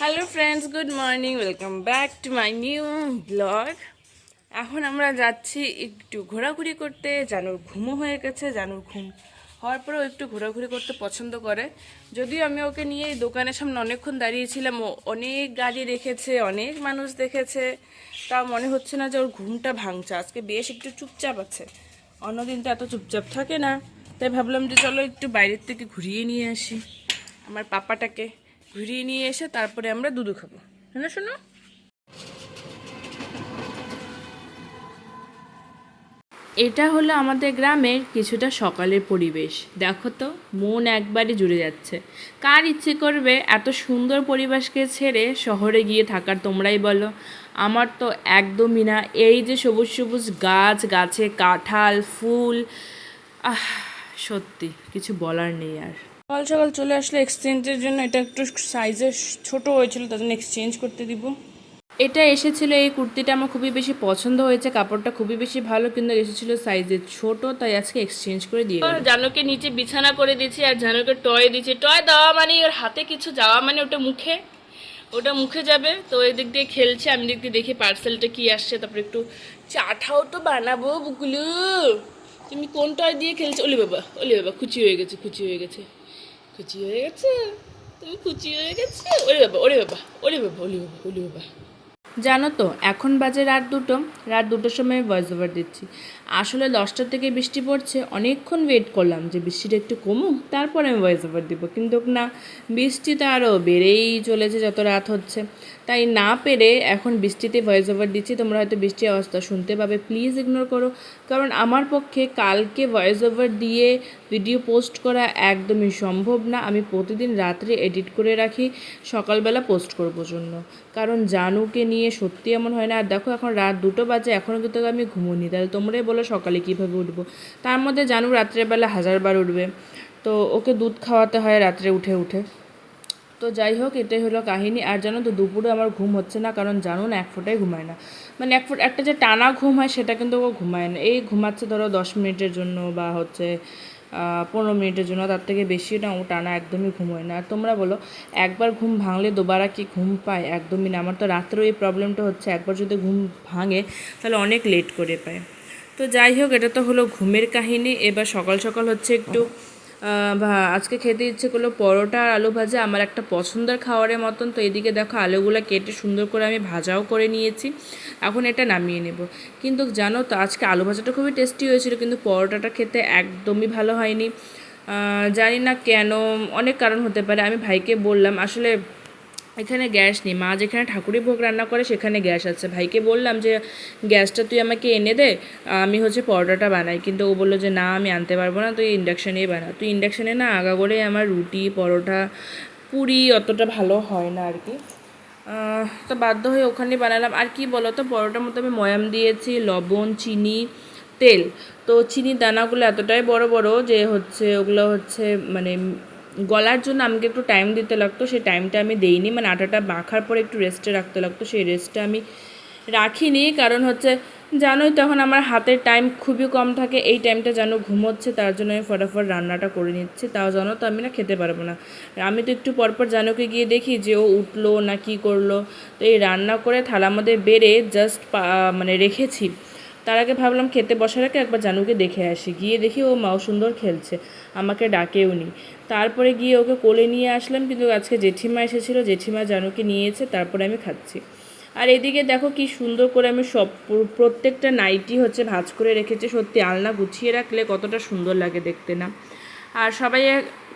Hello friends good morning welcome back to my new blog এখন আমরা যাচ্ছি একটু ঘোরাঘুরি করতে। জানুর ঘুমও হয়ে গেছে। জানুর ঘুম হওয়ার পরেও একটু ঘোরাঘুরি করতে পছন্দ করে। যদিও আমি ওকে নিয়ে এই দোকানের সামনে অনেকক্ষণ দাঁড়িয়েছিলাম। ও অনেক গাড়ি দেখেছে অনেক মানুষ দেখেছে। তা মনে হচ্ছে না যে ওর ঘুমটা ভাঙছে। আজকে বেশ একটু চুপচাপ আছে। অন্যদিন তো এত চুপচাপ থাকে না। তাই ভাবলাম যে চলো একটু বাইরের থেকে ঘুরিয়ে নিয়ে আসি। আমার পাপাটাকে ঘুরিয়ে নিয়ে এসে তারপরে আমরা দুধু খাব। হ্যাঁ শোনো এটা হলো আমাদের গ্রামের কিছুটা সকালের পরিবেশ। দেখো তো, মন একবারে জুড়ে যাচ্ছে। কার ইচ্ছে করবে এত সুন্দর পরিবেশকে ছেড়ে শহরে গিয়ে থাকার তোমরাই বলো? আমার তো একদমই না। এই যে সবুজ সবুজ গাছ, গাছে কাঁঠাল, ফুল, আহ, সত্যি, কিছু বলার নেই আর। সকাল সকাল চলে আসলে এক্সচেঞ্জের জন্য এটা একটু সাইজে ছোট হয়েছিল, তার জন্য এক্সচেঞ্জ করতে দিব। এটা এসেছিল, এই কুর্তিটা আমার খুবই বেশি পছন্দ হয়েছে, কাপড়টা খুবই বেশি ভালো, কিন্তু এসেছিল সাইজে ছোট, তাই আজকে এক্সচেঞ্জ করে দিয়ে জানুকে নিচে বিছানা করে দিয়েছি আর জানুকে টয় দিয়েছি। টয় দেওয়া মানে ওর হাতে কিছু যাওয়া মানে ওটা মুখে ওটা মুখে যাবে। তো এদিক দিয়ে খেলছে, আমি দিক দিয়ে দেখি পার্সেলটা কি আসছে, তারপরে একটু চাটাও তো বানাবো, বুকুলু। তুমি কোন টয় দিয়ে খেলছো? ওলি বাবা ওলি বাবা, খুচি হয়ে গেছে, খুচি হয়ে গেছে। খুচি হয়ে গেছে? তুমি খুচি হয়ে গেছে? ওরে বাবা ওরে বাবা ওরে বাবা ওলি বাবা ওলি বাবা। জানো তো, এখন বাজে রাত দুটো। রাত দুটোর সময় ভয়েস ওভার দিচ্ছি। আসলে দশটার থেকে বৃষ্টি পড়ছে, অনেকক্ষণ ওয়েট করলাম যে বৃষ্টিটা একটু কমুক, তারপরে আমি ভয়েস ওভার দিব। কিন্তু না, বৃষ্টি তো আরও বেড়েই চলেছে যত রাত হচ্ছে। তাই না পেরে এখন বৃষ্টিতে ভয়েস ওভার দিচ্ছি। তোমরা হয়তো বৃষ্টির অবস্থা শুনতে পাবে। প্লিজ ইগনোর করো। কারণ আমার পক্ষে কালকে ভয়েস ওভার দিয়ে ভিডিও পোস্ট করা একদমই সম্ভব না। আমি প্রতিদিন রাত্রে এডিট করে রাখি, সকালবেলা পোস্ট করব জন্য। কারণ জানুকে নিয়ে সত্যি এমন হয় না। আর দেখো এখন রাত দুটো বাজে, এখনও কিন্তু আমি ঘুমোনি তাহলে তোমরাই বলো সকালে কীভাবে উঠবো। তার মধ্যে জানু রাত্রেবেলা হাজারবার উঠবে। তো ওকে দুধ খাওয়াতে হয় রাত্রে উঠে উঠে। তো যাই হোক, এটাই হলো কাহিনী। আর জানো তো, দুপুরে আমার ঘুম হচ্ছে না, কারণ জানো না, এক ফোঁটাই ঘুমায় না। মানে এক ফুট, একটা যে টানা ঘুম হয়, সেটা কিন্তু ও ঘুমায় না। এই ঘুমাচ্ছে ধরো দশ মিনিটের জন্য বা হচ্ছে পনেরো মিনিটের জন্য, তার থেকে বেশি না, ও টানা একদমই ঘুমোয় না। আর তোমরা বলো, একবার ঘুম ভাঙলে দুবারা কি ঘুম পায়? একদমই না। আমার তো রাত্রেও এই প্রবলেমটা হচ্ছে, একবার যদি ঘুম ভাঙে, তাহলে অনেক লেট করে পায়। তো যাই হোক, এটা তো হলো ঘুমের কাহিনী। এবার সকাল সকাল হচ্ছে একটু ভা- আজকে খেতে ইচ্ছে করল পরোটা আর আলু ভাজা। আমার একটা পছন্দের খাওয়ারের মতন। তো এদিকে দেখো, আলুগুলো কেটে সুন্দর করে আমি ভাজাও করে নিয়েছি। এখন এটা নামিয়ে নেব। কিন্তু জানো তো, আজকে আলু ভাজাটা খুবই টেস্টি হয়েছিল, কিন্তু পরোটাটা খেতে একদমই ভালো হয়নি। জানি না কেন, অনেক কারণ হতে পারে। আমি ভাইকে বললাম, আসলে এখানে গ্যাস নেই। মা যেখানে ঠাকুরের ভোগ রান্না করে সেখানে গ্যাস আছে। ভাইকে বললাম যে, গ্যাসটা তুই আমাকে এনে দে, আমি হচ্ছে পরোটাটা বানাই। কিন্তু ও বলল যে, না, আমি আনতে পারব না, তুই ইন্ডাকশানেই বানা। তুই ইন্ডাকশানে না আগা করে আমার রুটি, পরোটা, পুরি অতটা ভালো হয় না আর কি। তো বাধ্য হয়ে ওখানে বানালাম। আর কি বলো তো পরোটার মধ্যে আমি ময়াম দিয়েছি, লবণ, চিনি, তেল। তো চিনির দানাগুলো এতটাই বড় বড় যে হচ্ছে ওগুলো হচ্ছে মানে গলার জন্য আমাকে একটু টাইম দিতে লাগতো, সেই টাইমটা আমি দেইনি। মানে আটাটা মাখার পরে একটু রেস্টে রাখতে লাগতো, সেই রেস্টটা আমি রাখিনি। কারণ হচ্ছে, জানোই তখন আমার হাতের টাইম খুবই কম থাকে, এই টাইমটা যেন ঘুমোচ্ছে, তার জন্য আমি ফটাফট রান্নাটা করে নিচ্ছি। তাও জানো তো আমি না খেতে পারব না। আমি তো একটু পরপর জানুকে গিয়ে দেখি যে ও উঠল না কি করল। তো এই রান্না করে থালার মধ্যে বেড়ে জাস্ট মানে রেখেছি। তার আগে ভাবলাম খেতে বসার আগে একবার জানুকে দেখে আসি। গিয়ে দেখি ও মাও সুন্দর খেলছে, আমাকে ডাকেও নি। তারপরে গিয়ে ওকে কোলে নিয়ে আসলাম, কিন্তু আজকে জেঠিমা এসেছিল, জেঠিমা জানুকে নিয়েছে, তারপরে আমি খাচ্ছি। আর এদিকে দেখো কি সুন্দর করে আমি সব প্রত্যেকটা নাইটি হচ্ছে ভাঁজ করে রেখেছি, সত্যি আলনা গুছিয়ে রাখলে কতটা সুন্দর লাগে দেখতে না। আর সবাই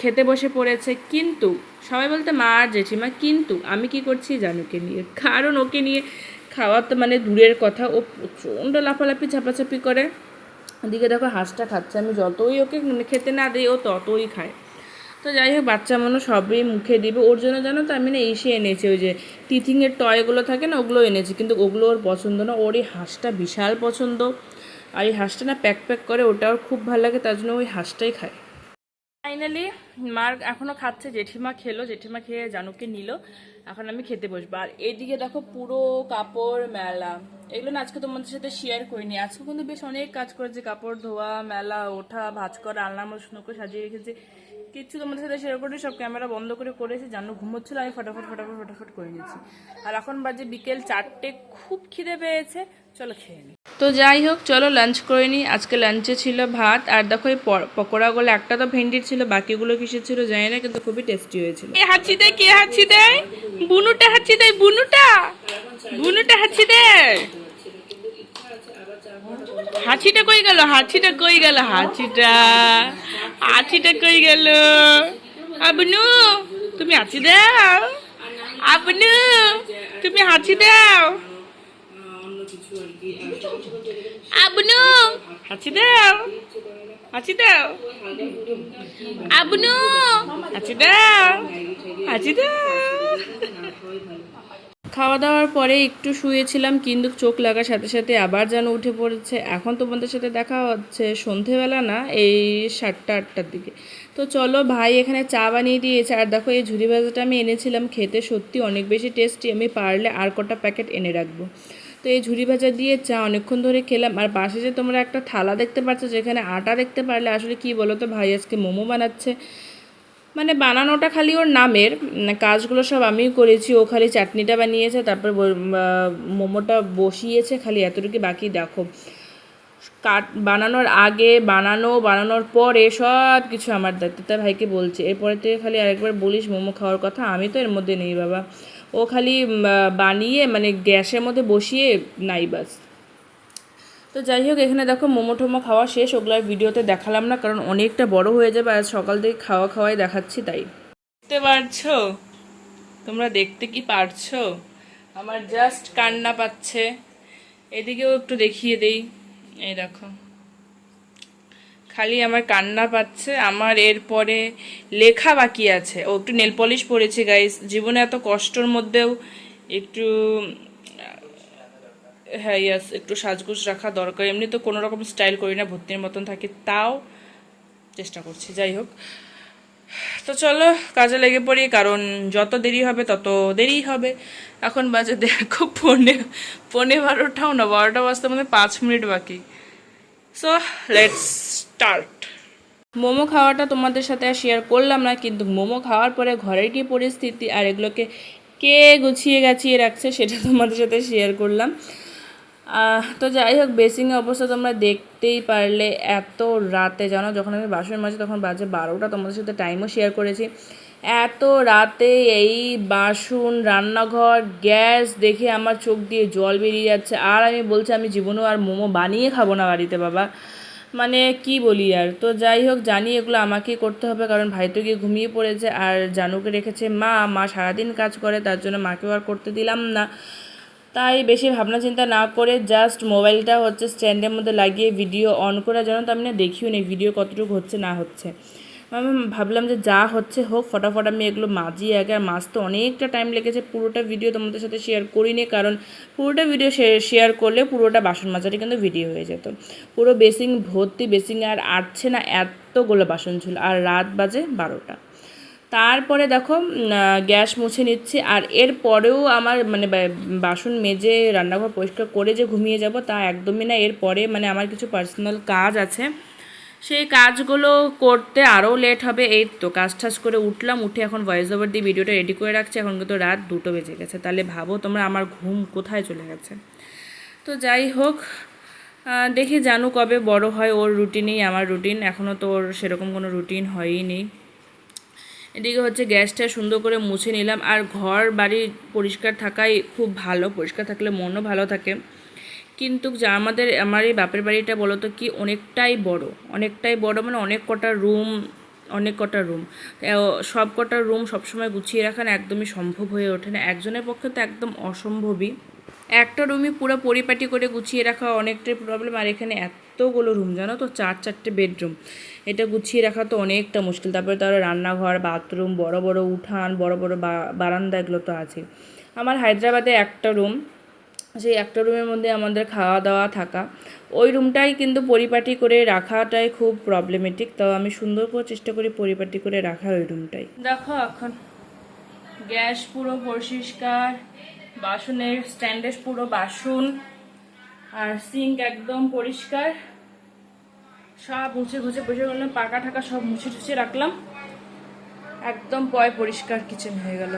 খেতে বসে পড়েছে, কিন্তু, সবাই বলতে, মা আর জেঠিমা, কিন্তু, আমি কি করছি জানুকে নিয়ে? কারণ ওকে নিয়ে খাওয়া তো মানে দূরের কথা। ও প্রচণ্ড লাফালাফি চাপাচাপি করে। ওদিকে দেখো হাঁসটা খাচ্ছে। আমি যতই ওকে মানে খেতে না দিই, ও ততই খায়। তো যাই হোক, বাচ্চা মানুষ সবই মুখে দিবে। ওর জন্য জানো তো, আমি না এসে এনেছি। ওই যে টিথিংয়ের টয়গুলো থাকে না, ওগুলো এনেছি। কিন্তু ওগুলো ওর পছন্দ না। ওর এই হাঁসটা বিশাল পছন্দ। আর এই হাঁসটা না প্যাক প্যাক করে ওটা ওর খুব ভালো লাগে। তার জন্য ওই হাঁসটাই খায়। ফাইনালি মার এখনও খাচ্ছে, জেঠিমা খেলো, জেঠিমা খেয়ে জানুকে নিল। এখন আমি খেতে বসবো। আর এদিকে দেখো পুরো কাপড় মেলা। এগুলো না আজকে তোমাদের সাথে শেয়ার করিনি। আজকে কিন্তু বেশ অনেক কাজ করেছে। কাপড় ধোয়া, মেলা, ওঠা, ভাজ করা আলনা মশনুকে করে সাজিয়ে রেখেছে। কিচ্ছু তোমাদের সাথে শেয়ার করি সব ক্যামেরা বন্ধ করে করেছি জানো ঘুমোচ্ছিল আমি ফটাফট ফটাফট ফটাফট করে নিয়েছি। আর এখন বাজে বিকেল চারটে, খুব খিদে পেয়েছে, চলো খেয়ে নিই তো যাই হোক, চলো লাঞ্চ করে নিই আজকে লাঞ্চে ছিল ভাত, আর দেখো এই পকোড়াগুলো একটা তো ভেন্ডির ছিল, বাকিগুলো কিসের ছিল জানি না, কিন্তু খুবই টেস্টি হয়েছিল। কে হাঁচি দেয় কে হাঁচি দেয় বুনুটা হাঁচি দেয় বুনুটা! বুনুটা হাঁচি দেয় হাঁচিটা কই গেল? হাঁচিটা কই গেল? হাঁচিটা। হাঁচিটা কই গেল? আবনু, তুমি হাঁচি দাও। আবনু, তুমি হাঁচি দাও। আবনু, হাঁচি দাও। হাঁচি দাও। আবনু, হাঁচি দাও। হাঁচি দাও। খাওয়া দাওয়ার পরে একটু শুয়েছিলাম, কিন্তু চোখ লাগার সাথে সাথে আবার যেন উঠে পড়েছে। এখন তোমাদের সাথে দেখা হচ্ছে, সন্ধেবেলা না, এই সাতটা, আটটার দিকে। তো চলো ভাই এখানে চা বানিয়ে দিয়েছে। আর দেখো এই ঝুড়ি ভাজাটা আমি এনেছিলাম, খেতে সত্যি অনেক বেশি টেস্টি আমি পারলে আর কটা প্যাকেট এনে রাখব। তো এই ঝুড়ি ভাজা দিয়ে চা অনেকক্ষণ ধরে খেলাম। আর পাশে যে তোমরা একটা থালা দেখতে পাচ্ছ যেখানে আটা দেখতে পারলে, আসলে কি বলো তো ভাই, আজকে মোমো বানাচ্ছে। মানে বানানোটা খালি ওর নামের কাজগুলো সব আমিই করেছি, ও খালি চাটনিটা বানিয়েছে, তারপর মোমোটা বসিয়েছে খালি এতটুকু বাকি দেখো। কাট, বানানোর আগে, বানানো, বানানোর পরে সব কিছু আমার দায়িত্ব। তাই ভাইকে বলছে, এরপরে তুই খালি আরেকবার বলিস মোমো খাওয়ার কথা, আমি তো এর মধ্যে নেই বাবা। ও খালি বানিয়ে মানে গ্যাসের মধ্যে বসিয়ে, নাই বাস। তো যাই হোক, এখানে দেখো মোমো টোমো খাওয়া শেষ। ওগুলো ভিডিওতে দেখালাম না, কারণ অনেকটা বড় হয়ে যাবে আর সকাল থেকে খাওয়া খাওয়াই দেখাচ্ছি তাই। দেখতে পারছ? তোমরা দেখতে কি পারছ? আমার জাস্ট কান্না পাচ্ছে। এদিকেও একটু দেখিয়ে দেই। এই দেখো। খালি আমার কান্না পাচ্ছে, আমার এরপরে লেখা বাকি আছে। ও একটু নেল পলিশ পরেছে গাইস জীবনে এত কষ্টর মধ্যেও একটু হ্যাঁ ইয়াস একটু সাজগোজ রাখা দরকার। এমনি তো কোনো রকম স্টাইল করি না, ভর্তির মতন থাকি, তাও চেষ্টা করছি, যাই হোক। তো চলো, কাজে লেগে পড়ি, কারণ যত দেরি হবে, তত দেরি হবে। এখন বাজে, দেখো, পনে পনে বারোটাও না, বারোটা বাজতে মানে পাঁচ মিনিট বাকি। সো লেটস স্টার্ট মোমো খাওয়াটা তোমাদের সাথে আর শেয়ার করলাম না, কিন্তু মোমো খাওয়ার পরে ঘরের কি পরিস্থিতি আর এগুলোকে কে গুছিয়ে গাছিয়ে রাখছে সেটা তোমাদের সাথে শেয়ার করলাম। তো যাই হোক, বেসিংয়ের অবস্থা তোমরা দেখতেই পারলে এত রাতে, জানো, যখন আমি বাসন মাঝে তখন বাজে বারোটা, তোমাদের সাথে টাইমও শেয়ার করেছি। এত রাতে এই বাসন, রান্নাঘর, গ্যাস দেখে আমার চোখ দিয়ে জল বেরিয়ে যাচ্ছে। আর আমি বলছি, আমি জীবনেও আর মোমো বানিয়ে খাব না বাড়িতে, বাবা। মানে কি বলি আর? তো যাই হোক, জানি এগুলো আমাকেই করতে হবে, কারণ ভাই তো গিয়ে ঘুমিয়ে পড়েছে, আর জানুকে রেখেছে মা মা সারাদিন কাজ করে, তার জন্য মাকেও আর করতে দিলাম না। তাই বেশি ভাবনা চিন্তা না করে জাস্ট মোবাইলটা হচ্ছে স্ট্যান্ডের মধ্যে লাগিয়ে ভিডিও অন করে যেন তো আমি না দেখিও নি ভিডিও কতটুকু হচ্ছে, না হচ্ছে। আমি ভাবলাম যে যা হচ্ছে হোক, ফটাফট আমি এগুলো মাজি আগে। আর মাঝতে অনেকটা টাইম লেগেছে, পুরোটা ভিডিও তোমাদের সাথে শেয়ার করিনি কারণ পুরোটা ভিডিও শেয়ার করলে পুরোটা বাসন মাজারই কিন্তু ভিডিও হয়ে যেত। পুরো বেসিং ভর্তি বেসিং আর আটছে না, এতগুলো বাসন ছিল। আর রাত বাজে বারোটা। তারপরে দেখো গ্যাস মুছে নিচ্ছি। আর এর পরেও আমার মানে বাসন মেজে রান্নাঘর পরিষ্কার করে যে ঘুমিয়ে যাব তা একদমই না। এর পরে মানে আমার কিছু পার্সোনাল কাজ আছে। সেই কাজগুলো করতে আরও লেট হবে। এই তো কাজ টাজ করে উঠলাম, উঠে এখন ভয়েস ওভার দিয়ে ভিডিওটা রেডি করে রাখছি। এখন কিন্তু রাত দুটো বেজে গেছে। তাহলে ভাবো তোমরা আমার ঘুম কোথায় চলে গেছে। তো যাই হোক দেখি জানু কবে বড় হয় ওর রুটিনেই আমার রুটিন এখনও তো ওর সেরকম কোনো রুটিন হয়ই নেই এদিকে হচ্ছে গ্যাসটা সুন্দর করে মুছে নিলাম। আর ঘর বাড়ি পরিষ্কার থাকাই খুব ভালো। পরিষ্কার থাকলে মনও ভালো থাকে। কিন্তু যা আমাদের, আমার এই বাপের বাড়িটা বলো তো কি, অনেকটাই বড়। অনেকটাই বড় মানে অনেক কটা রুম, অনেক কটা রুম। সব কটা রুম সবসময় গুছিয়ে রাখা একদমই সম্ভব হয়ে ওঠে না। একজনের পক্ষে তো একদম অসম্ভবই। একটা রুমই পুরো পরিপাটি করে গুছিয়ে রাখা অনেকটাই প্রবলেম। আর এখানে এতগুলো রুম জানো তো? চার, চারটে বেডরুম। এটা গুছিয়ে রাখা তো অনেকটা মুশকিল। তারপরে তারও রান্নাঘর, বাথরুম, বড় বড় উঠান, বড় বড় বারান্দা এগুলো তো আছে। আমার হায়দ্রাবাদে একটা রুম, সেই একটা রুমের মধ্যে আমাদের খাওয়া দাওয়া থাকা। ওই রুমটাই কিন্তু পরিপাটি করে রাখাটাই খুব প্রবলেমেটিক তাও আমি সুন্দর করে চেষ্টা করি পরিপাটি করে রাখার ওই রুমটাই। দেখো এখন, গ্যাস পুরো পরিষ্কার, বাসনের স্ট্যান্ডে পুরো বাসন, আর সিঙ্ক একদম পরিষ্কার। সব মুছে ঘুছে পরিষ্কার করলাম পাকা ঠাকা সব মুছে টুছে রাখলাম। একদম পয় পরিষ্কার কিচেন হয়ে গেল।